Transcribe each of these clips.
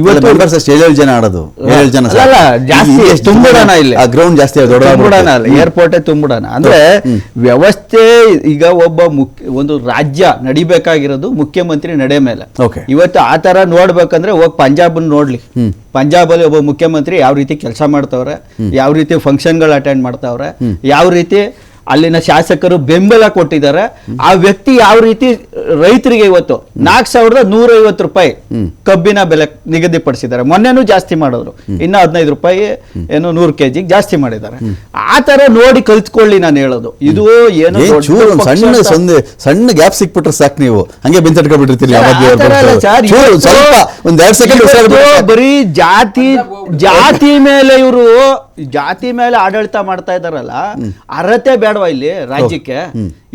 ಇವತ್ತು ಮೆಂಬರ್ಸ್ ಅಷ್ಟು ಜನ ಆಡೋದು. ಏಳು ಜನ ಅಲ್ಲ, ಅಲ್ಲ, ಜಾಸ್ತಿ ತುಂಬಿಡೋಣ ಇಲ್ಲಿ? ಆ ಗ್ರೌಂಡ್ ಜಾಸ್ತಿ ತುಂಬಿಡೋಣ ದೊಡ್ಡ ಏರ್ಪೋರ್ಟೇ ತುಂಬಿಡೋಣ. ಅಂದ್ರೆ ವ್ಯವಸ್ಥೆ ಈಗ ಒಬ್ಬ ಮುಖ್ಯ ಒಂದು ರಾಜ್ಯ ನಡಿಬೇಕಾಗಿರೋದು ಮುಖ್ಯಮಂತ್ರಿ ನಡೆ ಮೇಲೆ. ಇವತ್ತು ಆ ತರ ನೋಡ್ಬೇಕಂದ್ರೆ ಹೋಗಿ ಪಂಜಾಬ್ ನೋಡ್ಲಿ. ಪಂಜಾಬ್ ಪಂಜಾಬಲ್ಲಿ ಒಬ್ಬ ಮುಖ್ಯಮಂತ್ರಿ ಯಾವ ರೀತಿ ಕೆಲಸ ಮಾಡ್ತಾವ್ರೆ ಯಾವ ರೀತಿ ಫಂಕ್ಷನ್ಗಳು ಅಟೆಂಡ್ ಮಾಡ್ತಾವ್ರೆ ಯಾವ ರೀತಿ ಅಲ್ಲಿನ ಶಾಸಕರು ಬೆಂಬಲ ಕೊಟ್ಟಿದ್ದಾರೆ. ಆ ವ್ಯಕ್ತಿ ಯಾವ ರೀತಿ ರೈತರಿಗೆ ಇವತ್ತು ನಾಲ್ಕು ಸಾವಿರದ ನೂರೈವತ್ತು ರೂಪಾಯಿ ಕಬ್ಬಿನ ಬೆಲೆ ನಿಗದಿಪಡಿಸಿದ್ದಾರೆ. ಮೊನ್ನೆನೂ ಜಾಸ್ತಿ ಮಾಡಿದ್ರು. ಇನ್ನು ಹದಿನೈದು ರೂಪಾಯಿ ಏನು ನೂರು ಕೆಜಿಗೆ ಜಾಸ್ತಿ ಮಾಡಿದ್ದಾರೆ. ಆ ತರ ನೋಡಿ ಕಲ್ತ್ಕೊಳ್ಳಿ ನಾನು ಹೇಳೋದು. ಇದು ಏನು ಸಣ್ಣ ಸಣ್ಣ ಗ್ಯಾಪ್ ಸಿಕ್ಬಿಟ್ರೆ ಸಾಕು ನೀವು. ಹಂಗೆ ಬೆಂತಟ್ಕೊಂಡ್ಬಿಟ್ಟಿರ್ತೀರಿ ಥರ ಬರೀ ಜಾತಿ ಜಾತಿ ಮೇಲೆ ಇವರು ಜಾತಿ ಮೇಲೆ ಆಡಳಿತ ಮಾಡ್ತಾ ಇದಾರಲ್ಲ ಅರ್ಹತೆ ಬೇಡವಾ ಇಲ್ಲಿ ರಾಜ್ಯಕ್ಕೆ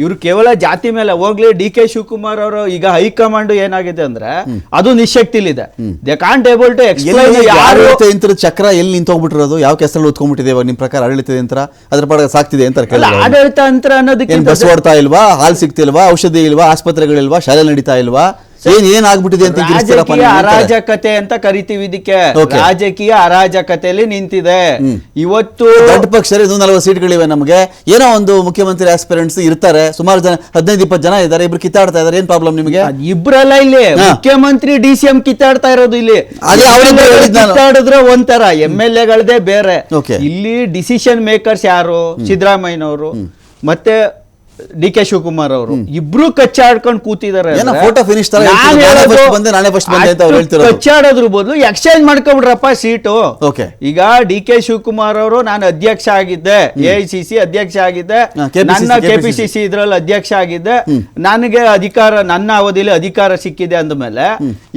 ಇವ್ರು ಕೇವಲ ಜಾತಿ ಮೇಲೆ ಹೋಗ್ಲಿ ಡಿ ಕೆ ಶಿವಕುಮಾರ್ ಅವರು ಈಗ ಹೈಕಮಾಂಡ್ ಏನಾಗಿದೆ ಅಂದ್ರೆ ಅದು ನಿಶಕ್ತಿಲಿದೆ they can't able to explain ಯಾರು ಯಂತ್ರದ ಚಕ್ರ ಎಲ್ಲಿ ನಿಂತೋಗ್ಬಿಟ್ಟಿರೋದು ಯಾವ ಕೆಸರಲ್ಲಿ ಉತ್ಕೊಂಡ್ಬಿಟ್ಟಿದೆ ಇವಾಗ? ನಿಮ್ ಪ್ರಕಾರ ಆಡಳಿತ ಯಂತ್ರ? ಅದ್ರ ಪಡ ಸಾಕ್ತಿದೆ ಅಂತ ಆಡಳಿತ ಅಂತ ಅನ್ನೋದಕ್ಕೆ ಬಸ್ ಓಡ್ತಾ ಇಲ್ವಾ? ಹಾಲ್ ಸಿಗ್ತಿಲ್ವಾ? ಔಷಧಿ ಇಲ್ವಾ? ಆಸ್ಪತ್ರೆಗಳಿಲ್ವಾ? ಶಾಲೆ ನಡೀತಾ ಇಲ್ವಾ? ಏನ್ ಏನ್ ಆಗ್ಬಿಟ್ಟಿದೆ ಅಂತ ರಾಜಕೀಯ ಅರಾಜಕತೆ ಅಂತ ಕರಿತೀವಿ ಇದಕ್ಕೆ ರಾಜಕೀಯ ಅರಾಜಕತೆಯಲ್ಲಿ ನಿಂತಿದೆ. ಇವತ್ತು ದೊಡ್ಡ ಪಕ್ಷ ನಲವತ್ತು ಸೀಟ್ಗಳಿವೆ ನಮಗೆ. ಏನೋ ಒಂದು ಮುಖ್ಯಮಂತ್ರಿ ಆಸ್ಪಿರೆಂಟ್ಸ್ ಇರ್ತಾರೆ. ಸುಮಾರು ಜನ ಹದಿನೈದು ಇಪ್ಪತ್ತು ಜನ ಇದ್ದಾರೆ. ಇಬ್ರು ಕಿತ್ತಾಡ್ತಾ ಇದಾರೆ ಏನ್ ಪ್ರಾಬ್ಲಮ್ ನಿಮಗೆ? ಇಬ್ರಲ್ಲ ಇಲ್ಲಿ. ಮುಖ್ಯಮಂತ್ರಿ ಡಿ ಸಿ ಎಂ ಕಿತ್ತಾಡ್ತಾ ಇರೋದು ಇಲ್ಲಿ. ಕಿತ್ತಾಡಿದ್ರೆ ಒಂಥರ ಎಂ ಎಲ್ ಎಗಳದೇ ಬೇರೆ. ಇಲ್ಲಿ ಡಿಸಿಷನ್ ಮೇಕರ್ಸ್ ಯಾರು? ಸಿದ್ದರಾಮಯ್ಯನವರು. ಮತ್ತೆ ಡಿ ಕೆ ಶಿವಕುಮಾರ್ ಅವರು ಇಬ್ರು ಕಚ್ಚಾಡ್ಕೊಂಡು ಕೂತಿದ್ದಾರೆ ಬಂದೆ, ನಾನೇ ಬಂದೆ ಅಂತ. ಕಚ್ಚಾಡೋದ್ರ ಬದಲು ಎಕ್ಸ್ಚೇಂಜ್ ಮಾಡ್ಕೊಬಿಡ್ರಪ್ಪ ಸೀಟು ಓಕೆ ಈಗ ಡಿ ಕೆ ಶಿವಕುಮಾರ್ ಅವರು ನಾನು ಅಧ್ಯಕ್ಷ ಆಗಿದ್ದೆ ಎ ಐ ಸಿ ಸಿ ಅಧ್ಯಕ್ಷ ಆಗಿದ್ದೆ ನನ್ನ ಕೆ ಪಿ ಸಿ ಕೆಪಿಸಿಸಿ ಇದ್ರಲ್ಲಿ ಅಧ್ಯಕ್ಷ ಆಗಿದ್ದೆ ನನಗೆ ಅಧಿಕಾರ ನನ್ನ ಅವಧಿಯಲ್ಲಿ ಅಧಿಕಾರ ಸಿಕ್ಕಿದೆ ಅಂದಮೇಲೆ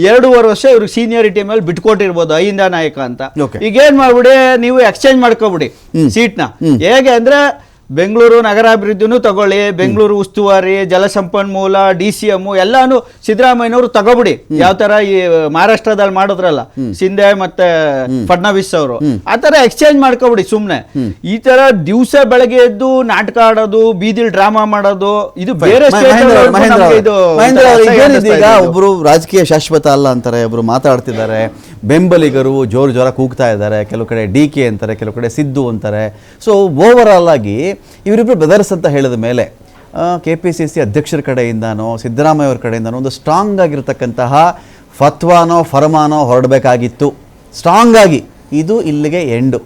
ಎರಡೂವರೆ ವರ್ಷ ಇವ್ರಿಗೆ ಸೀನಿಯರಿಟಿ ಮೇಲೆ ಬಿಟ್ಕೊಟ್ಟಿರ್ಬೋದು ಅಹಿಂದ ನಾಯಕ ಅಂತ. ಈಗ ಏನ್ ಮಾಡ್ಬಿಡಿ ನೀವು ಎಕ್ಸ್ಚೇಂಜ್ ಮಾಡ್ಕೊಬಿಡಿ ನ. ಹೇಗೆ ಅಂದ್ರೆ ಬೆಂಗಳೂರು ನಗರಾಭಿವೃದ್ಧಿನೂ ತಗೊಳ್ಳಿ ಬೆಂಗಳೂರು ಉಸ್ತುವಾರಿ ಜಲಸಂಪನ್ಮೂಲ ಡಿ ಸಿ ಎಂ ಎಲ್ಲಾನು ಸಿದ್ದರಾಮಯ್ಯನವರು ತಗೋಬಿಡಿ. ಯಾವ ತರ ಈ ಮಹಾರಾಷ್ಟ್ರದಲ್ಲಿ ಮಾಡಿದ್ರಲ್ಲ ಸಿಂಧೆ ಮತ್ತೆ ಫಡ್ನವೀಸ್ ಅವರು ಆ ತರ ಎಕ್ಸ್ಚೇಂಜ್ ಮಾಡ್ಕೊಬಿಡಿ ಸುಮ್ನೆ. ಈ ತರ ದಿವಸ ಬೆಳಗ್ಗೆ ಎದ್ದು ನಾಟಕ ಆಡೋದು ಬೀದಿಲ್ ಡ್ರಾಮಾ ಮಾಡೋದು ಇದು ಬೇರೆ ಈಗ ಒಬ್ರು ರಾಜಕೀಯ ಶಾಶ್ವತ ಅಲ್ಲ ಅಂತಾರೆ ಒಬ್ರು ಮಾತಾಡ್ತಿದ್ದಾರೆ ಬೆಂಬಲಿಗರು ಜೋರು ಜೋರ ಕೂಗ್ತಾ ಇದ್ದಾರೆ ಕೆಲವು ಕಡೆ ಡಿ ಕೆ ಅಂತಾರೆ ಕೆಲವು ಕಡೆ ಸಿದ್ದು ಅಂತಾರೆ. ಸೊ ಓವರ್ ಆಲ್ ಆಗಿ ಇವರಿಬ್ರು ಬ್ರದರ್ಸ್ ಅಂತ ಹೇಳಿದ ಮೇಲೆ ಕೆ ಪಿ ಸಿ ಸಿ ಅಧ್ಯಕ್ಷರ ಕಡೆಯಿಂದನೋ, ಸಿದ್ದರಾಮಯ್ಯ ಅವ್ರ ಕಡೆಯಿಂದನೋ ಒಂದು ಸ್ಟ್ರಾಂಗ್ ಆಗಿರತಕ್ಕಂತಹ ಫತ್ವಾನೋ, ಫರ್ಮಾನೋ ಹೊರಡಬೇಕಾಗಿತ್ತು. ಸ್ಟ್ರಾಂಗ್ ಆಗಿ. ಇದು ಇಲ್ಲಿಗೆ ಎಂಡು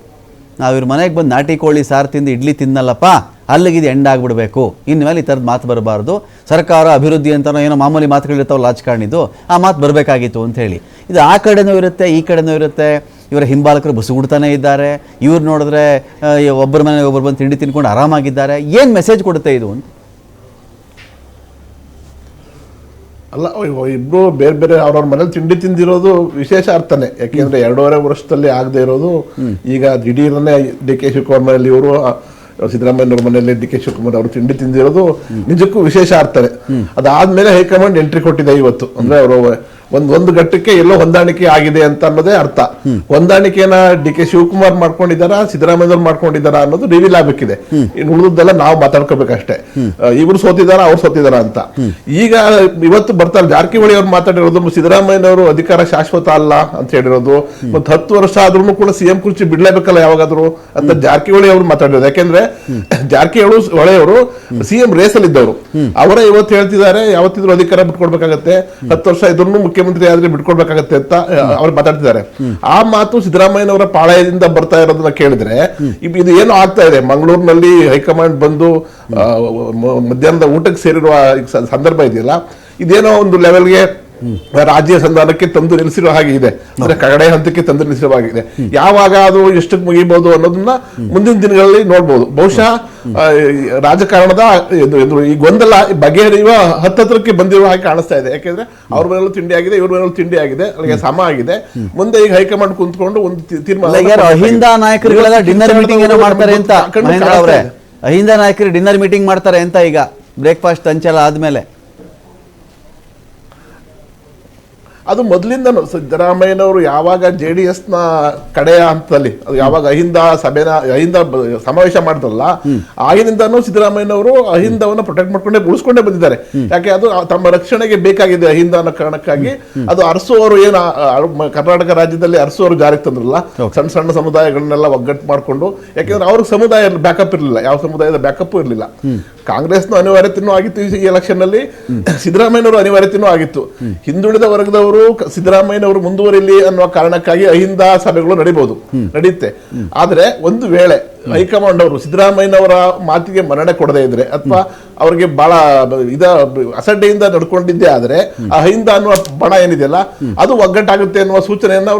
ನಾವು ಇವ್ರ ಮನೆಗೆ ಬಂದು ನಾಟಿ ಕೋಳಿ ಸಾರು ತಿಂದು ಇಡ್ಲಿ ತಿನ್ನಲ್ಲಪ್ಪ, ಅಲ್ಲಿಗೆ ಇದು ಎಂಡ್ ಆಗಿಬಿಡಬೇಕು. ಇನ್ಮೇಲೆ ಈ ಥರದ್ದು ಮಾತು ಬರಬಾರ್ದು. ಸರ್ಕಾರ ಅಭಿವೃದ್ಧಿ ಅಂತನೋ ಏನೋ ಮಾಮೂಲಿ ಮಾತುಗಳಿರ್ತಾವಲ್ಲ ರಾಜಕಾರಣಿದು ಆ ಮಾತು ಬರಬೇಕಾಗಿತ್ತು ಅಂತ ಹೇಳಿ. ಇದು ಆ ಕಡೆನೂ ಇರುತ್ತೆ, ಈ ಕಡೆನೂ ಇರುತ್ತೆ. ಇವರ ಹಿಂಬಾಲಕರು ಬಸುಗುಡ್ತಾನೆ ಇದ್ದಾರೆ. ಇವ್ರು ನೋಡಿದ್ರೆ ಒಬ್ಬರ ಮನೆ ಒಬ್ಬರು ಬಂದು ತಿಂಡಿ ತಿನ್ಕೊಂಡು ಆರಾಮಾಗಿದ್ದಾರೆ. ಏನು ಮೆಸೇಜ್ ಕೊಡುತ್ತೆ ಇದು ಅಂತ? ಅಲ್ಲ ಇಬ್ಬರು ಇಬ್ರು ಬೇರೆ ಬೇರೆ ಅವ್ರವ್ರ ಮನೇಲಿ ತಿಂಡಿ ತಿಂದಿರೋದು ವಿಶೇಷ ಅರ್ಥನೇ. ಯಾಕೆಂದ್ರೆ ಎರಡೂವರೆ ವರ್ಷದಲ್ಲಿ ಆಗದೆ ಇರೋದು. ಈಗ ದಿಢೀರನೆ ಡಿ ಕೆ ಶಿವಕುಮಾರ್ ಮನೆಯಲ್ಲಿ ಇವರು ಸಿದ್ದರಾಮಯ್ಯನವ್ರ ಮನೆಯಲ್ಲಿ ಡಿ ಕೆ ಶಿವಕುಮಾರ್ ಅವರು ತಿಂಡಿ ತಿಂದಿರೋದು ನಿಜಕ್ಕೂ ವಿಶೇಷ ಅರ್ಥನೇ. ಅದಾದ್ಮೇಲೆ ಹೈಕಮಾಂಡ್ ಎಂಟ್ರಿ ಕೊಟ್ಟಿದೆ ಇವತ್ತು. ಅಂದ್ರೆ ಅವರು ಒಂದ್ ಒಂದು ಘಟ್ಟಕ್ಕೆ ಎಲ್ಲೋ ಹೊಂದಾಣಿಕೆ ಆಗಿದೆ ಅಂತ ಅನ್ನೋದೇ ಅರ್ಥ. ಹೊಂದಾಣಿಕೆನ ಡಿ ಕೆ ಶಿವಕುಮಾರ್ ಮಾಡ್ಕೊಂಡಿದಾರ ಸಿದ್ದರಾಮಯ್ಯವ್ರು ಮಾಡ್ಕೊಂಡಿದಾರ ಅನ್ನೋದು ರಿವೀಲ್ ಆಗಬೇಕಿದೆ. ಇನ್ನು ಉಳಿದೆಲ್ಲ ನಾವು ಮಾತಾಡ್ಕೋಬೇಕಷ್ಟೇ. ಇವ್ರು ಸೋತಿದಾರ ಅವ್ರು ಸೋತಿದಾರ ಅಂತ. ಈಗ ಇವತ್ತು ಬರ್ತಾರೆ ಜಾರಕಿಹೊಳಿ ಅವ್ರು ಮಾತಾಡಿರೋದು ಸಿದ್ದರಾಮಯ್ಯನವರು ಅಧಿಕಾರ ಶಾಶ್ವತ ಅಲ್ಲ ಅಂತ ಹೇಳಿರೋದು. ಮತ್ತೆ ಹತ್ತು ವರ್ಷ ಆದ್ರೂ ಕೂಡ ಸಿಎಂ ಕುರ್ಚಿ ಬಿಡ್ಲೇಬೇಕಲ್ಲ ಯಾವಾಗಾದ್ರೂ ಅಂತ ಜಾರಕಿಹೊಳಿ ಅವರು ಮಾತಾಡಿರೋದು. ಯಾಕೆಂದ್ರೆ ಜಾರಕಿಹೊಳಿ ಹೊಳೆಯವರು ಸಿಎಂ ರೇಸ್ ಅಲ್ಲಿ ಇದ್ದವರು ಅವರೇ ಇವತ್ತು ಹೇಳ್ತಿದ್ದಾರೆ, ಯಾವತ್ತಿದ್ರು ಅಧಿಕಾರ ಬಿಟ್ಕೊಡ್ಬೇಕಾಗತ್ತೆ. ಹತ್ತು ವರ್ಷ ಇದ್ರು ಮುಖ್ಯಮಂತ್ರಿ ಆದ್ರೆ ಬಿಟ್ಕೊಡ್ಬೇಕಾಗತ್ತೆ ಅಂತ ಅವ್ರು ಮಾತಾಡ್ತಿದ್ದಾರೆ. ಆ ಮಾತು ಸಿದ್ದರಾಮಯ್ಯನವರ ಪಾಳಯದಿಂದ ಬರ್ತಾ ಇರೋದನ್ನ ಕೇಳಿದ್ರೆ ಇದು ಏನು ಆಗ್ತಾ ಇದೆ? ಮಂಗಳೂರಿನಲ್ಲಿ ಹೈಕಮಾಂಡ್ ಬಂದು ಮಧ್ಯಾಹ್ನದ ಊಟಕ್ಕೆ ಸೇರಿರುವ ಸಂದರ್ಭ ಇದೆಯಲ್ಲ, ಇದೇನೋ ಒಂದು ಲೆವೆಲ್ಗೆ ರಾಜ್ಯ ಸಂಧಾನಕ್ಕೆ ತಂದು ನಿಲ್ಲಿಸಿರೋ ಹಾಗೆ ಇದೆ. ಅಂದ್ರೆ ಕಗಡೆ ಹಂತಕ್ಕೆ ತಂದು ನಿಲ್ಲಿಸಿರೋ ಹಾಗಿದೆ ಯಾವಾಗ ಅದು ಎಷ್ಟಕ್ಕೆ ಮುಗಿಬಹುದು ಅನ್ನೋದನ್ನ ಮುಂದಿನ ದಿನಗಳಲ್ಲಿ ನೋಡ್ಬೋದು. ಬಹುಶಃ ರಾಜಕಾರಣದ ಇದು ಇದು ಈ ಗೊಂದಲ ಬಗೆಹರಿಯುವ ಹತ್ತತ್ರಕ್ಕೆ ಬಂದಿರುವ ಹಾಗೆ ಕಾಣಿಸ್ತಾ ಇದೆ. ಯಾಕೆಂದ್ರೆ ಅವ್ರ ಮೇಲೂ ತಿಂಡಿ ಆಗಿದೆ ಇವ್ರ ಮೇಲೂ ತಿಂಡಿ ಆಗಿದೆ ಅಲ್ಲಿಗೆ ಸಮ ಆಗಿದೆ. ಮುಂದೆ ಈಗ ಹೈಕಮಾಂಡ್ ಕುಂತ್ಕೊಂಡು ಒಂದು ತೀರ್ಮಾನ ಡಿನ್ನರ್ ಮೀಟಿಂಗ್ ಏನೋ ಮಾಡ್ತಾರೆ ಅಂತ ಇದೆ. ಅಹಿಂದ ನಾಯಕರು ಡಿನ್ನರ್ ಮೀಟಿಂಗ್ ಮಾಡ್ತಾರೆ ಅಂತ ಈಗ. ಬ್ರೇಕ್ಫಾಸ್ಟ್ ಅಂಚೆಲ್ಲ ಆದ್ಮೇಲೆ. ಅದು ಮೊದಲಿಂದನೂ ಸಿದ್ದರಾಮಯ್ಯನವರು ಯಾವಾಗ ಜೆ ಡಿ ಎಸ್ನ ನ ಕಡೆಯ ಹಂತದಲ್ಲಿ ಅದು ಯಾವಾಗ ಅಹಿಂದ ಸಭೆನ ಅಹಿಂದ ಸಮಾವೇಶ ಮಾಡಿದ್ರಲ್ಲ ಆಗಿನಿಂದನೂ ಸಿದ್ದರಾಮಯ್ಯನವರು ಅಹಿಂದವನ್ನು ಪ್ರೊಟೆಕ್ಟ್ ಮಾಡ್ಕೊಂಡೇ ಉಳಿಸ್ಕೊಂಡೇ ಬಂದಿದ್ದಾರೆ. ಯಾಕೆ ಅದು ತಮ್ಮ ರಕ್ಷಣೆಗೆ ಬೇಕಾಗಿದೆ ಅಹಿಂದ ಅನ್ನೋ ಕಾರಣಕ್ಕಾಗಿ. ಅದು ಅರಸುವರು ಏನು ಕರ್ನಾಟಕ ರಾಜ್ಯದಲ್ಲಿ ಅರಸುವರು ಜಾರಿಗೆ ತಂದ್ರಲ್ಲ ಸಣ್ಣ ಸಣ್ಣ ಸಮುದಾಯಗಳನ್ನೆಲ್ಲ ಒಗ್ಗಟ್ಟು ಮಾಡಿಕೊಂಡು ಯಾಕೆಂದ್ರೆ ಅವ್ರಿಗೆ ಸಮುದಾಯ ಬ್ಯಾಕಪ್ ಇರಲಿಲ್ಲ ಯಾವ ಸಮುದಾಯದ ಬ್ಯಾಕಪ್ ಇರಲಿಲ್ಲ. ಕಾಂಗ್ರೆಸ್ನ ಅನಿವಾರ್ಯತೆಯೂ ಆಗಿತ್ತು ಈ ಎಲೆಕ್ಷನ್ ಅಲ್ಲಿ ಸಿದ್ದರಾಮಯ್ಯನವರು ಅನಿವಾರ್ಯತೆಯೂ ಆಗಿತ್ತು. ಹಿಂದುಳಿದ ವರ್ಗದವರು ಸಿದ್ದರಾಮಯ್ಯನವರು ಮುಂದುವರಿಲಿ ಅನ್ನುವ ಕಾರಣಕ್ಕಾಗಿ ಅಹಿಂದ ಸಭೆಗಳು ನಡೀಬಹುದು ನಡೆಯುತ್ತೆ ಆದ್ರೆ ಒಂದು ವೇಳೆ ಹೈಕಮಾಂಡ್ ಅವರು ಸಿದ್ದರಾಮಯ್ಯನವರ ಮಾತಿಗೆ ಮನ್ನಣೆ ಕೊಡದೇ ಇದ್ರೆ ಅಥವಾ ಅವರಿಗೆ ಬಹಳ ಇದ, ಅಸಡ್ಡೆಯಿಂದ ನಡ್ಕೊಂಡಿದ್ದೇ ಆದ್ರೆ ಆ ಅಹಿಂದ ಅನ್ನುವ ಬಣ ಏನಿದೆಯಲ್ಲ, ಅದು ಒಗ್ಗಟ್ಟಾಗುತ್ತೆ ಅನ್ನುವ ಸೂಚನೆಯನ್ನ ಅವರು